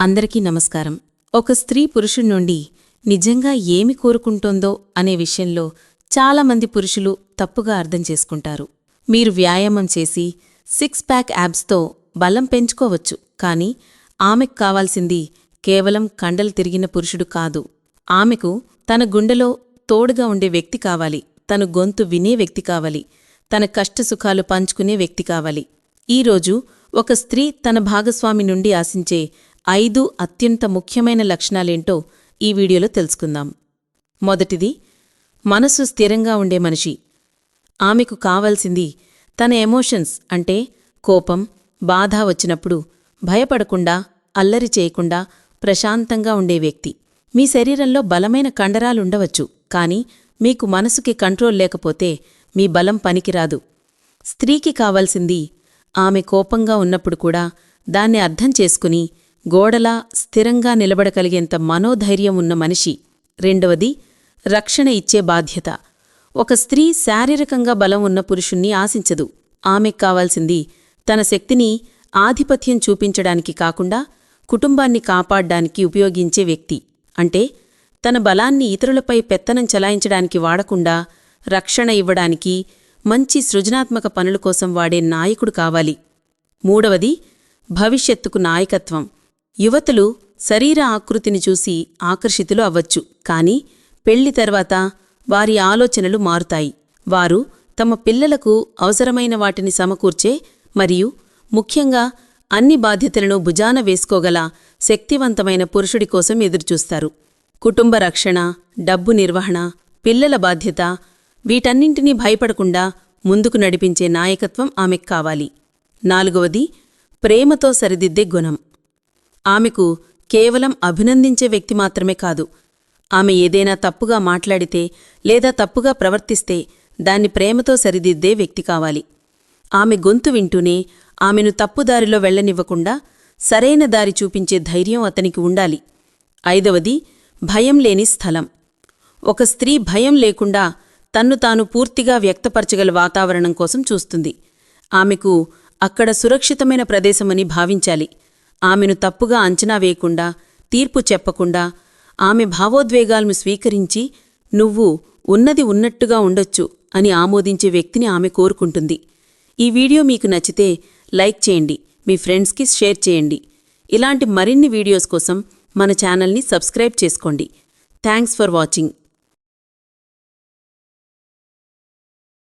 అందరికీ నమస్కారం. ఒక స్త్రీ పురుషుడి నుండి నిజంగా ఏమి కోరుకుంటోందో అనే విషయంలో చాలామంది పురుషులు తప్పుగా అర్థం చేసుకుంటారు. మీరు వ్యాయామం చేసి సిక్స్ ప్యాక్ యాబ్స్తో బలం పెంచుకోవచ్చు. కానీ ఆమెకు కావాల్సింది కేవలం కండలు తిరిగిన పురుషుడు కాదు. ఆమెకు తన గుండెలో తోడుగా ఉండే వ్యక్తి కావాలి. తన గొంతు వినే వ్యక్తి కావాలి. తన కష్టసుఖాలు పంచుకునే వ్యక్తి కావాలి. ఈరోజు ఒక స్త్రీ తన భాగస్వామి నుండి ఆశించే ఐదు అత్యంత ముఖ్యమైన లక్షణాలేంటో ఈ వీడియోలో తెలుసుకుందాం. మొదటిది మనసు స్థిరంగా ఉండే మనిషి. ఆమెకు కావలసింది తన ఎమోషన్స్ అంటే కోపం బాధ వచ్చినప్పుడు భయపడకుండా అల్లరి చేయకుండా ప్రశాంతంగా ఉండే వ్యక్తి. మీ శరీరంలో బలమైన కండరాలుండవచ్చు కానీ మీకు మనసుకి కంట్రోల్ లేకపోతే మీ బలం పనికిరాదు. స్త్రీకి కావలసింది ఆమె కోపంగా ఉన్నప్పుడు కూడా దాన్ని అర్థం చేసుకుని గోడలా స్థిరంగా నిలబడగలిగేంత మనోధైర్యం ఉన్న మనిషి. రెండవది రక్షణ ఇచ్చే బాధ్యత. ఒక స్త్రీ శారీరకంగా బలం ఉన్న పురుషుణ్ణి ఆశించదు. ఆమెకు కావాల్సింది తన శక్తిని ఆధిపత్యం చూపించడానికి కాకుండా కుటుంబాన్ని కాపాడ్డానికి ఉపయోగించే వ్యక్తి. అంటే తన బలాన్ని ఇతరులపై పెత్తనం చలాయించడానికి వాడకుండా రక్షణ ఇవ్వడానికి మంచి సృజనాత్మక పనుల కోసం వాడే నాయకుడు కావాలి. మూడవది భవిష్యత్తుకు నాయకత్వం. యువతులు శరీర ఆకృతిని చూసి ఆకర్షితులు అవ్వచ్చు. కాని పెళ్ళి తర్వాత వారి ఆలోచనలు మారుతాయి. వారు తమ పిల్లలకు అవసరమైన వాటిని సమకూర్చే మరియు ముఖ్యంగా అన్ని బాధ్యతలను భుజాన వేసుకోగల శక్తివంతమైన పురుషుడి కోసం ఎదురుచూస్తారు. కుటుంబ రక్షణ డబ్బు నిర్వహణ పిల్లల బాధ్యత వీటన్నింటినీ భయపడకుండా ముందుకు నడిపించే నాయకత్వం ఆమెకు కావాలి. నాలుగవది ప్రేమతో సరిదిద్దే గుణం. ఆమెకు కేవలం అభినందించే వ్యక్తి మాత్రమే కాదు. ఆమె ఏదైనా తప్పుగా మాట్లాడితే లేదా తప్పుగా ప్రవర్తిస్తే దాన్ని ప్రేమతో సరిదిద్దే వ్యక్తి కావాలి. ఆమె గొంతు వింటూనే ఆమెను తప్పుదారిలో వెళ్ళనివ్వకుండా సరైన దారి చూపించే ధైర్యం అతనికి ఉండాలి. ఐదవది భయం లేని స్థలం. ఒక స్త్రీ భయం లేకుండా తన్ను తాను పూర్తిగా వ్యక్తపరచగల వాతావరణం కోసం చూస్తుంది. ఆమెకు అక్కడ సురక్షితమైన ప్రదేశమని భావించాలి. ఆమెను తప్పుగా అంచనా వేయకుండా తీర్పు చెప్పకుండా ఆమె భావోద్వేగాలను స్వీకరించి నువ్వు ఉన్నది ఉన్నట్టుగా ఉండొచ్చు అని ఆమోదించే వ్యక్తిని ఆమె కోరుకుంటుంది. ఈ వీడియో మీకు నచ్చితే లైక్ చేయండి మీ ఫ్రెండ్స్కి షేర్ చేయండి. ఇలాంటి మరిన్ని వీడియోస్ కోసం మన ఛానల్ని సబ్స్క్రైబ్ చేసుకోండి. Thanks for watching.